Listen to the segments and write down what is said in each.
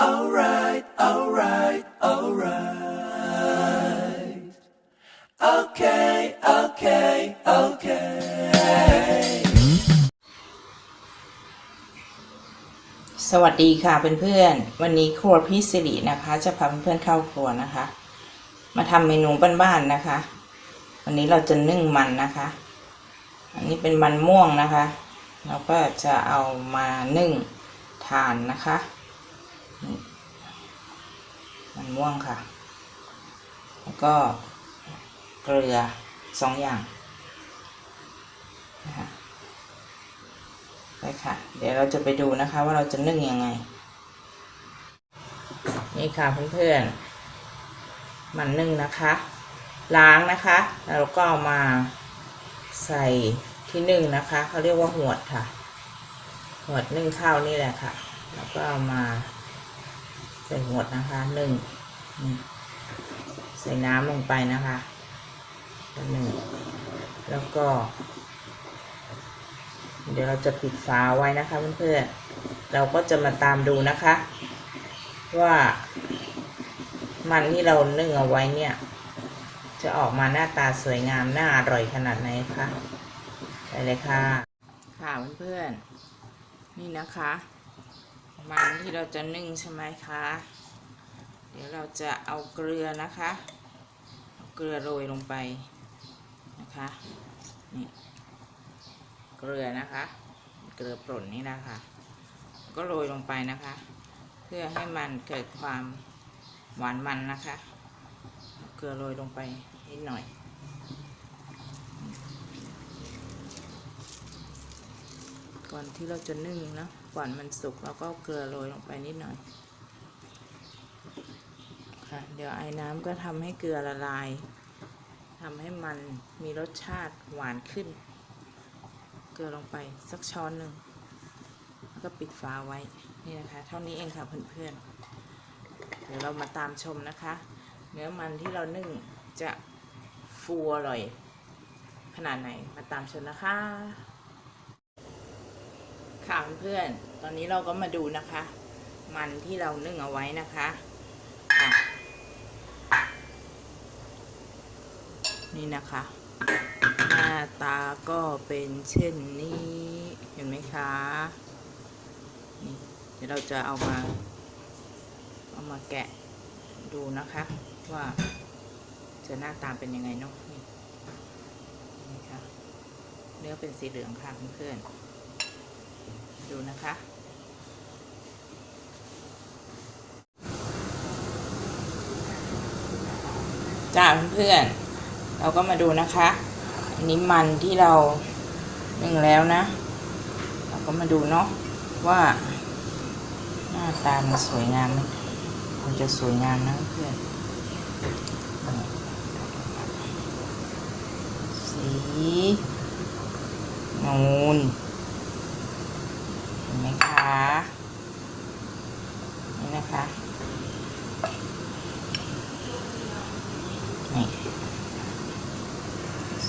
Alright, alright, alright. Okay, okay, okay. สวัสดีค่ะเพื่อนๆ วันนี้ครัวพี่สิรินะคะ จะพาเพื่อนๆเข้าครัวนะคะ มาทำเมนูบ้านๆนะคะ วันนี้เราจะนึ่งมันนะคะ อันนี้เป็นมันม่วงนะคะ เราก็จะเอามานึ่งทานนะคะ นี่มันม่วงค่ะ แล้วก็เกลือสองอย่างนะคะไปค่ะ เดี๋ยวเราจะไปดูนะคะว่าเราจะนึ่งยังไง นี่ค่ะเพื่อนๆ มันนึ่งนะคะ ล้างนะคะ แล้วก็เอามาใส่ที่นึ่งนะคะเขาเรียกว่าหวดค่ะ หวดนึ่งข้าวนี่แหละค่ะ แล้วก็เอามา ใส่หวดนะคะหนึ่งใส่น้ำลงไปนะคะหนึ่งแล้วก็ เดี๋ยวเราจะปิดฝาไว้นะคะเพื่อนๆเราก็จะมาตามดูนะคะ ว่ามันที่เรานึ่งเอาไว้เนี่ย จะออกมาหน้าตาสวยงามน่าอร่อยขนาดไหนคะไปเลยค่ะ ค่ะเพื่อนๆนี่นะคะ มันที่เราจะนึ่งใช่ไหมคะ เดี๋ยวเราจะเอาเกลือนะคะเอาเกลือโรยลงไปนะคะนี่เกลือนะคะ เกลือป่นนี่นะคะ ก็โรยลงไปนะคะ เพื่อให้มันเกิดความหวานมันนะคะ เกลือโรยลงไปนิดหน่อย ก่อนที่เราจะนึ่งนะก่อนมันสุกเราก็เอาเกลือโรยลงไปนิดหน่อยค่ะเดี๋ยวไอ้น้ำก็ทำให้เกลือละลายทำให้มันมีรสชาติหวานขึ้น เกลือลงไปสักช้อนหนึ่งแล้วก็ปิดฝาไว้นี่นะคะ เท่านี้เองค่ะเพื่อนๆเดี๋ยวเรามาตามชมนะคะ เนื้อมันที่เรานึ่งจะฟูอร่อยขนาดไหนมาตามชมนะคะ ค่ะเพื่อนๆตอนนี้เราก็มาดูนะคะ มันที่เรานึ่งเอาไว้นะคะะนี่นะคะ หน้าตาก็เป็นเช่นนี้เห็นไหมคะนี่เดี๋ยวเราจะเอามา เอามาแกะดูนะคะ ว่าจะหน้าตาเป็นยังไงเนาะนี่นี่ค่ะเนื้อเป็นสีเหลืองค่ะเพื่อนๆ ดูนะคะ จ้าเพื่อนๆเราก็มาดูนะคะ อันนี้มันที่เรานึ่งแล้วนะ เราก็มาดูเนาะว่า หน้าตามันสวยงามมมันจะสวยงามนะเพื่อนสีนูนเห็นไหมคะ นี่นะคะ นี่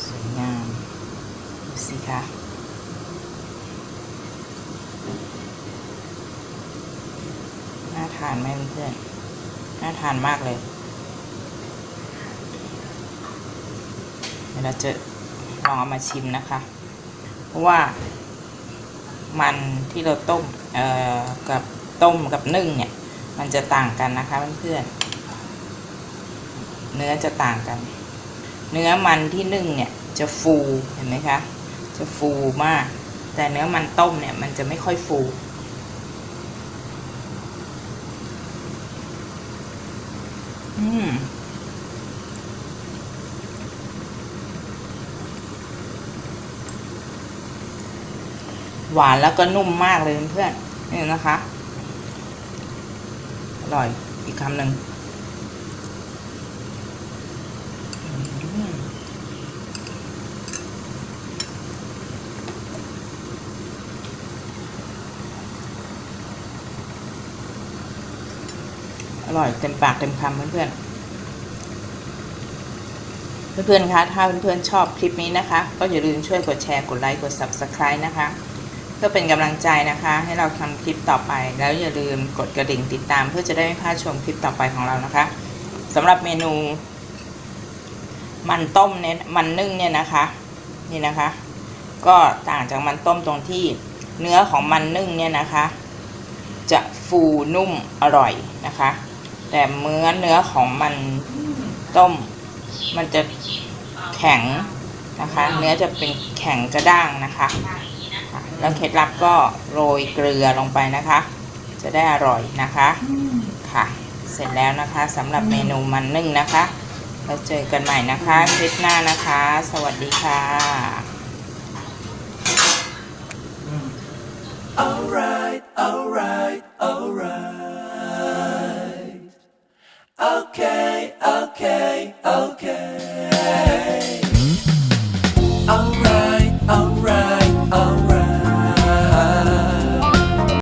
สวยงามดูสิ คะน่าทานไหมเพื่อนน่าทานมากเลยเดี๋ยวเราจะลองเอามาชิมนะคะ เพราะว่ามันที่เราต้มเอ่อกับต้มกับนึ่งเนี่ย มันจะต่างกันนะคะเพื่อนๆเนื้อจะต่างกัน เนื้อมันที่นึ่งเนี่ยจะฟูเห็นไหมคะ จะฟูมาก แต่เนื้อมันต้มเนี่ย มันจะไม่ค่อยฟู อืมหวานแล้วก็นุ่มมากเลยเพื่อนนี่นะคะ อร่อยอีกคำหนึ่ง ร่อยเต็มปากเต็มคำเพื่อนๆเพื่อนๆคะถ้าเพื่อนๆชอบคลิปนี้นะคะ ก็อย่าลืมช่วยกดแชร์กดไลค์กด Subscribe นะคะเพื่อเป็นกำลังใจนะคะ ให้เราทำคลิปต่อไป แล้วอย่าลืมกดกระดิ่งติดตาม เพื่อจะได้ไม่พลาดชมคลิปต่อไปของเรานะคะสำหรับเมนู มันต้มเนี่ยมันนึ่งเนี่ยนะคะ นี่นะคะ ก็ต่างจากมันต้มตรงที่เนื้อของมันนึ่งเนี่ยนะคะ จะฟูนุ่มอร่อยนะคะ แต่เนื้อเนื้อของมันต้ม มันจะแข็งนะคะ เนื้อจะเป็นแข็งกระด้างนะคะ แล้วเคล็ดลับก็โรยเกลือลงไปนะคะ จะได้อร่อยนะคะค่ะ เสร็จแล้วนะคะสำหรับเมนูมันนึ่งนะคะแล้วเจอกันใหม่นะคะคลิปหน้านะคะ สวัสดีค่ะ Alright, alright. Okay.